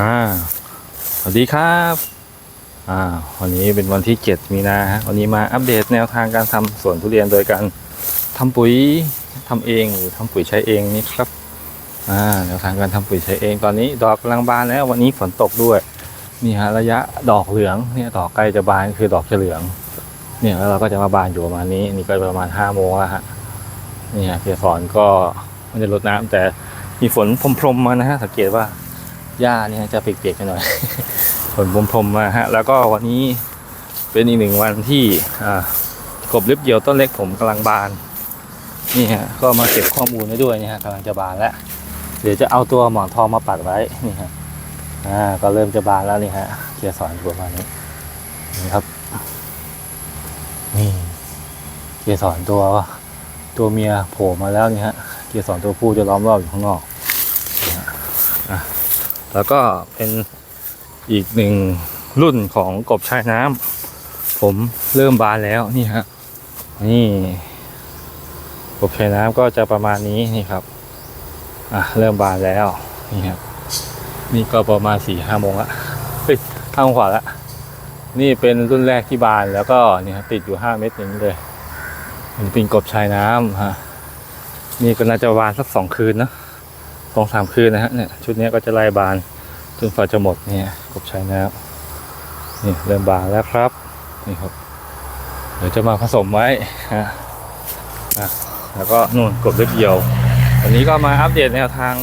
อ่าสวัสดีครับอ่าวันนี้เป็นวันที่ 7 มีนาฮะวันนี้มาอัปเดตแนวทางการทำสวนทุเรียนโดยการทำปุ๋ยทำเองหรือทำปุ๋ยใช้เองนี่ครับอ่าแนวทางการทำปุ๋ยใช้เองตอนนี้ดอกกำลังบานแล้ววันนี้ฝนตกด้วยนี่ฮะระยะดอกเหลืองเนี่ยดอกใกล้จะบานคือดอกจะเหลือง เนี่ยแล้วเราก็จะมาบานอยู่ประมาณนี้นี่ก็ประมาณ5โมงแล้วฮะนี่ฮะเพียสอนก็ไม่ได้รดน้ำแต่มีฝนพรมๆมานะฮะสังเกตว่า หญ้าเนี่ยจะเปียกๆกันหน่อยฝนพรมๆมาฮะ แล้วก็วันนี้เป็นอีกหนึ่งวันที่กบลิบเหี่ยวต้นเล็กผมกำลังบาน นี่ฮะ ก็มาเก็บข้อมูลไว้ด้วยนี่ฮะกำลังจะบานแล้ว เดี๋ยวจะเอาตัวหมอนทองมาปักไว้นี่ฮะอ่าก็เริ่มจะบานแล้วนี่ฮะเกียร์สอนประมาณนี้นี่ครับ นี่เกียร์สอนตัวตัวเมียโผล่มาแล้วนี่ฮะเกียร์สอนตัวผู้จะล้อมรอบอยู่ข้างนอก แล้วก็เป็นอีกหนึ่งรุ่นของกบชายน้ำผมเริ่มบานแล้วนี่ฮะนี่กบชายน้ำก็จะประมาณนี้นี่ครับอะเริ่มบานแล้วนี่ครับนี่ก็ประมาณสี่ห้าโมงละเฮ้ยห้าโมงกว่าละนี่เป็นรุ่นแรกที่บานแล้วก็เนี่ยครับติดอยู่ห้าเม็ดอย่างนี้เลยมันเป็นกบชายน้ำฮะนี่ก็น่าจะบานสักสองคืนนะ สองสามคืนนะฮะเนี่ยชุดนี้ก็จะไล่บานจนฝาจะหมดเนี่ยกบใช้แล้วนี่เริ่มบานแล้วครับนี่ครับ เดี๋ยวจะมาผสมไว้ฮะแล้วก็นู่นกบเล็บเหี่ยววันนี้ก็มาอัปเดตแนวทาง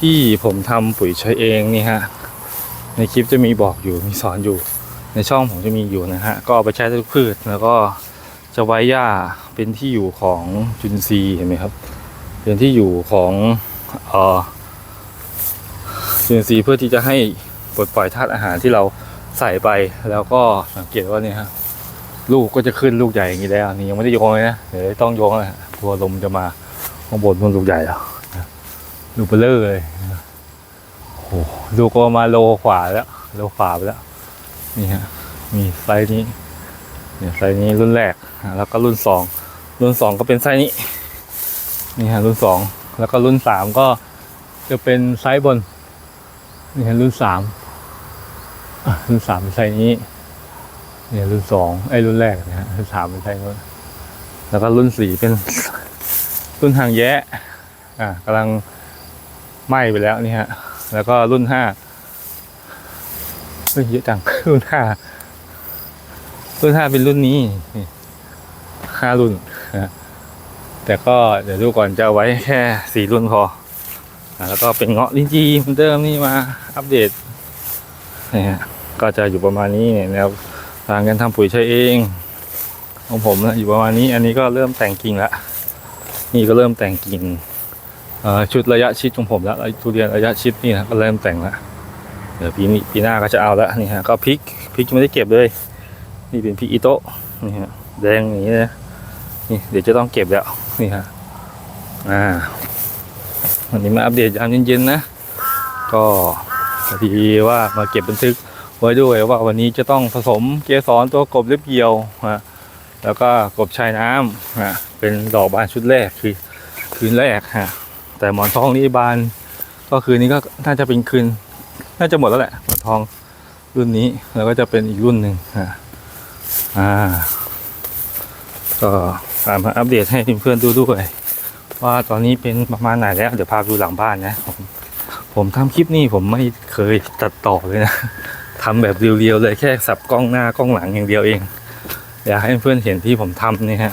ที่ผมทำปุ๋ยใช้เองนี่ฮะในคลิปจะมีบอกอยู่มีสอนอยู่ ในช่องผมจะมีอยู่นะฮะก็เอาไปใช้ทุกพืชแล้วก็จะไว้หญ้าเป็นที่อยู่ของจุลินทรีย์เห็นไหมครับ เป็นที่อยู่ของ จุลินทรีย์เพื่อที่จะให้ปลดปล่อยธาตุอาหารที่เราใส่ไปแล้วก็สังเกตว่าเนี่ยฮะลูกก็จะขึ้นลูกใหญ่อย่างนี้แล้วนี่ยังไม่ได้โยงเลยนะเดี๋ยวต้องโยงนะกลัวลมจะมาข้างบนมันลูกใหญ่แล้วลูกเบลเลอร์เลยโอ้ลูกก็มาโลขวาแล้วโลขวาไปแล้วนี่ฮะมีไซส์นี้เนี่ยไซส์นี้รุ่นแรกแล้วก็รุ่นสองรุ่นสองก็เป็นไซส์นี้นี่ฮะรุ่นสอง แล้วก็รุ่นสามก็จะเป็นไซส์บน นี่ฮะรุ่นสามรุ่นสามเป็นไซส์นี้ เนี่ยรุ่นสองไอ้รุ่นแรกนะฮะรุ่นสามเป็นไซส์นู้นแล้วก็รุ่นสี่เป็นรุ่นหางแยะ อะกำลังไหม้ไปแล้วนี่ฮะ แล้วก็รุ่นห้าเฮ้ยเยอะจังรุ่นห้ารุ่นห้าเป็นรุ่นนี้ห้ารุ่นนะ แต่ก็เดี๋ยวดูก่อนจะไว้แค่สี่รุ่นพออแล้วก็เป็นเงาะลิ้นจีเหมือนเดิมนี่มาอัปเดตนี่ฮะก็จะอยู่ประมาณนี้เนี่ยแนวทางการทำปุ๋ยใช้เองของผมนะอยู่ประมาณนี้ อันนี้ก็เริ่มแต่งกิ่งละนี่ก็เริ่มแต่งกิ่งชุดระยะชิดของผมแล้วทุเรียนระยะชิดนี่นะก็เริ่มแต่งละเดี๋ยวปีนี้ปีหน้าก็จะเอาละนี่ฮะก็พริกพริกไม่ได้เก็บเลย นี่เป็นพริกอิโต้นี่ฮะแดงอย่างนี้นะนี่เดี๋ยวจะต้องเก็บแล้ว นี่ฮะอ่าวันนี้มาอัปเดตยามเย็นๆนะ ก็พอดีว่ามาเก็บบันทึกไว้ด้วยว่าวันนี้จะต้องผสมเกสรตัวกบเล็บเกี่ยวฮะแล้วก็กบชายน้ำฮะเป็นดอกบานชุดแรกคือคืนแรกฮะแต่หมอนทองนี่บานก็คืนนี้ก็น่าจะเป็นคืน น่าจะหมดแล้วแหละหมอนทองรุ่นนี้แล้วก็จะเป็นอีกรุ่นหนึ่งฮะอ่าก็ ตามมาอัปเดตให้เพื่อนๆดูด้วยว่าตอนนี้เป็นประมาณไหนแล้วเดี๋ยวพาดูหลังบ้านนะ ผมผมทำคลิปนี้ผมไม่เคยตัดต่อเลยนะทำแบบเรียวๆเลยแค่สับกล้องหน้ากล้องหลังอย่างเดียวเองอยากให้เพื่อนๆเห็นที่ผมทำเนี่ยฮะ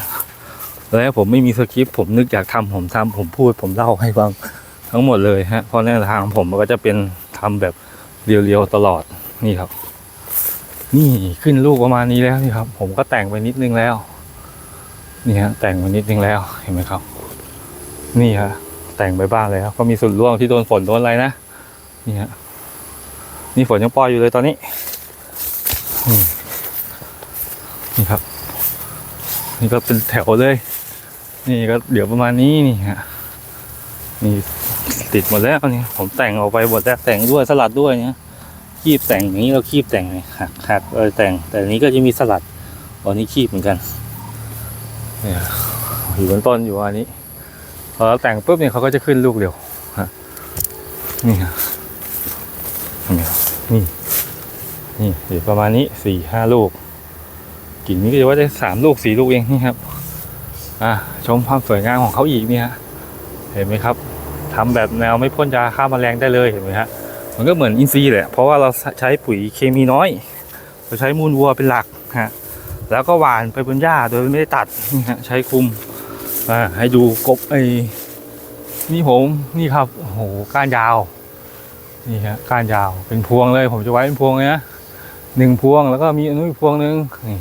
แล้วผมไม่มีสคริปต์ผมนึกอยากทำผมทำผมพูดผมเล่าให้ฟังทั้งหมดเลยฮะเพราะแนวทางของผมมันก็จะเป็นทำแบบเรียวๆตลอดนี่ครับ นี่ขึ้นลูกประมาณนี้แล้วนี่ครับ ผมก็แต่งไปนิดนึงแล้ว นี่ฮะแต่งมานิดนึงแล้วเห็นไหมครับ นี่ฮะแต่งไปบ้างเลยครับก็มีส่วนร่วงที่โดนฝนโดนอะไรนะนี่ฮะนี่ฝนยังปล่อยอยู่เลยตอนนี้นี่ครับ นี่ก็เป็นแถวเลย นี่ก็เดี๋ยวประมาณนี้นี่ฮะนี่ติดหมดแล้วนี่ผมแต่งออกไปหมดแล้วแต่งด้วยสลัดด้วยเนี่ยคีบแต่งอย่างนี้เราคีบแต่งหักหักเออแต่ง แต่อันนี้ก็จะมีสลัดอันนี้คีบเหมือนกัน เนี่ยอยู่บนต้นอยู่อันนี้ พอเราแต่งปุ๊บเนี่ยเขาก็จะขึ้นลูกเร็วนี่นไหมครับนี่ นี่เดี๋ยวประมาณนี้สี่ห้าลูก กิ่งนี้ก็จะว่าได้สามลูกสี่ลูกเองนี่ครับ อะชมความสวยงามของเขาอีกนี่ฮะเห็นไหมครับทำแบบแนวไม่พ่นยาฆ่าแมลงได้เลยเห็นไหมฮะมันก็เหมือนอินทรีย์แหละเพราะว่าเราใช้ปุ๋ยเคมีน้อย เราใช้มูลวัวเป็นหลักฮะ แล้วก็หวานไปบนหญ้าโดยไม่ได้ตัดใช้คุมอ่าให้ดูกบไอ้นี่ผมนี่ครับโอ้โหก้านยาว นี่ฮะก้านยาวเป็นพวงเลย ผมจะไว้เป็นพวงเลยนะหนึ่งพวงแล้วก็มีอันนู้นอีกพวงหนึ่งนี่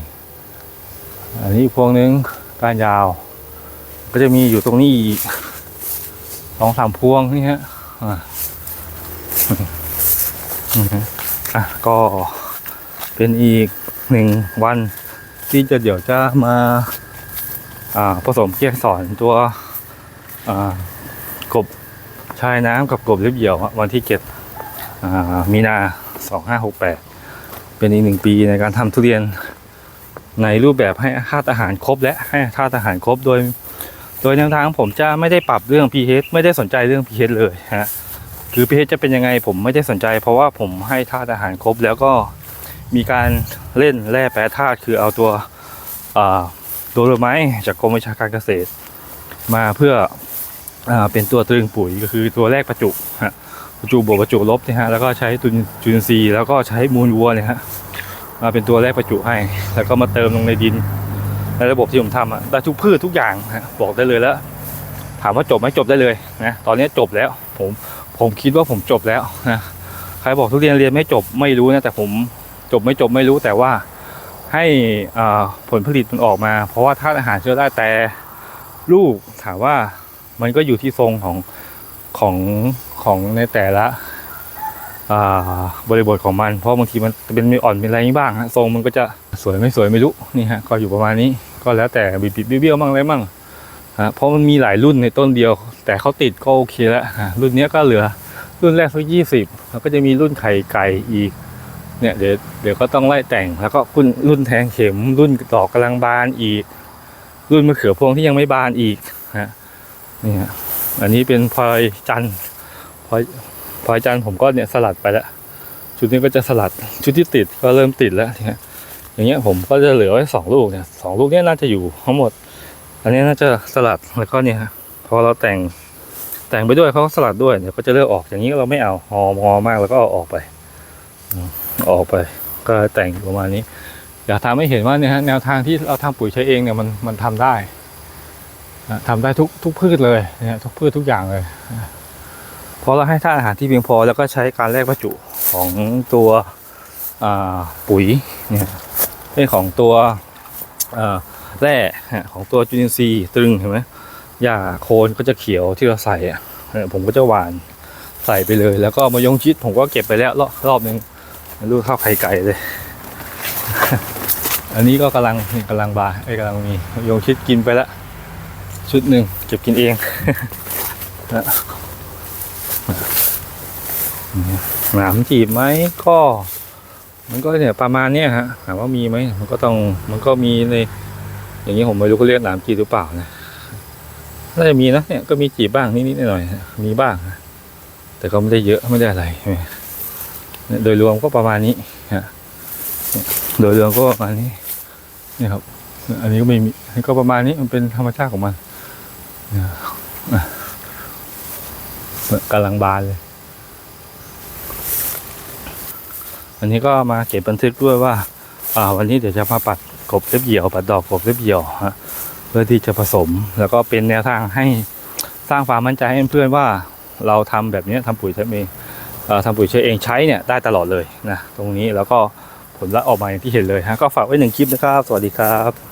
อันนี้พวงหนึ่งก้านยาว ก็จะมีอยู่ตรงนี้อีกสองสามพวงนี่ฮะอ่าอือฮึอะก็เป็นอีกหนึ่งวัน ที่จะเดี๋ยวจะมาผสมเกียงสอนตัวกบชายน้ำกับกบเล็บเหี่ยววันที่เจ็ดมีนาสองห้าหกแปดเป็นอีกหนึ่งปีในการทำทุเรียนในรูปแบบให้ธาตุอาหารครบและให้ธาตุอาหารครบโดย โดยแนวทางผมจะไม่ได้ปรับเรื่อง pH ไม่ได้สนใจเรื่อง pH เลยฮะคือ pH จะเป็นยังไงผมไม่ได้สนใจ เพราะว่าผมให้ธาตุอาหารครบแล้วก็ มีการเล่นแร่แปรธาตุคือเอาตัวตัวดอกไม้จากกรมวิชาการเกษตร มาเพื่ออเป็นตัวตรึงปุ๋ยก็คือตัวแรกประจุฮะประจุบวกประจุลบนี่ยฮะแล้วก็ใช้ตุนจุลินทรีย์แล้วก็ใช้มูลวัวเนี่ยฮะมาเป็นตัวแรกประจุให้ แล้วก็มาเติมลงในดิน ในระบบที่ผมทำอะได้ทุกพืชทุกอย่างบอกได้เลยแล้ว ถามว่าจบไหมจบได้เลยนะตอนนี้จบแล้วผมผมคิดว่าผมจบแล้วนะใครบอกทุเรียนเรียนไม่จบไม่รู้นะแต่ผม จบไม่จบไม่รู้แต่ว่าให้ผลผลิตมันออกมา เพราะว่าธาตุอาหารเชื่อได้แต่ลูกถามว่ามันก็อยู่ที่ทรงของของของในแต่ละบริบทของมัน เพราะบางทีมันเป็นมีอ่อนเป็นอะไรบ้างฮะทรงมันก็จะสวยไม่สวยไม่รู้นี่ฮะก็อยู่ประมาณนี้ก็แล้วแต่บิดบิดเบี้ยวๆบ้างอะไรบ้างฮะเพราะมันมีหลายรุ่นในต้นเดียว แต่เขาติดก็โอเคแล้วรุ่นนี้ก็เหลือรุ่นแรกสักยี่สิบแล้วก็จะมีรุ่นไข่ไก่อีก เนี่ยเดี๋ยวเดี๋ยวก็ต้องไล่แต่งแล้วก็รุ่นรุ่นแทงเข็มรุ่นดอกกำลังบานอีก รุ่นมะเขือพวงที่ยังไม่บานอีกฮะนี่ฮะอันนี้เป็นพลอยจันทร์พลอยพลอยจันทร์ผมก็เนี่ยสลัดไปแล้วชุดนี้ก็จะสลัดชุดที่ติดก็เริ่มติดแล้วนี่ยอย่างเงี้ยผมก็จะเหลือไว้สองลูกเนี่ยสองลูกเนี้ยน่าจะอยู่ทั้งหมด อันนี้น่าจะสลัดแล้วก็เนี่ยพอเราแต่งแต่งไปด้วยเขาก็สลัดด้วยเดี๋ยวก็จะเลือกออกอย่างนี้เราไม่เอาหอมอมากแล้วก็เอาออกไป ออกไป ก็แต่งประมาณนี้ อยากทำให้เห็นว่าเนี่ยฮะแนวทางที่เราทำปุ๋ยใช้เองเนี่ยมันมันทำได้ทำได้ทุกทุกพืชเลยเนี่ยทุกพืชทุกอย่างเลยเพราะเราให้ธาตุอาหารที่เพียงพอแล้วก็ใช้การแลกประจุของตัวปุ๋ยเนี่ยเรื่องของตัวแร่ของตัวจุลินทรีย์ตรึงเห็นไหมหญ้าโคนก็จะเขียวที่เราใส่อะผมก็จะหวานใส่ไปเลย แล้วก็มายงชิดผมก็เก็บไปแล้วรอบรอบหนึ่ง ลูกข้าวไข่ไก่เลย อันนี้ก็กำลังนี่กำลังบาไอ้กำลังมีมายงชิดกินไปแล้วชุดหนึ่งเก็บกินเองหนามจีบไหมก็ มันก็เนี่ยประมาณเนี้ยฮะถามว่ามีไหมมันก็ต้องมันก็มีใน อย่างนี้ผมไม่รู้เขาเรียกหนามจีบหรือเปล่านะน่าจะมีนะเนี่ยก็มีจีบบ้างนิดๆหน่อยๆมีบ้าง แต่ก็ไม่ได้เยอะไม่ได้อะไรใช่ไหม โดยรวมก็ประมาณนี้ฮะโดยรวมก็ประมาณนี้นี่ครับ อันนี้ก็ไม่มีอันนี้ก็ประมาณนี้มันเป็นธรรมชาติของมันกำลังบานเลย อันนี้ก็มาเก็บบันทึกด้วยว่า อ่า วันนี้เดี๋ยวจะมาปัดกบเล็บเหี่ยวปัดดอกกบเล็บเหี่ยวฮะเพื่อที่จะผสม แล้วก็เป็นแนวทางให้สร้างความมั่นใจให้เพื่อนว่าเราทำแบบนี้ทำปุ๋ยใช้เอง ทำปุ๋ยใช้เองใช้เนี่ยได้ตลอดเลยนะตรงนี้แล้วก็ผลลัพธ์ออกมาอย่างที่เห็นเลยฮะก็ฝากไว้หนึ่งคลิปนะครับ สวัสดีครับ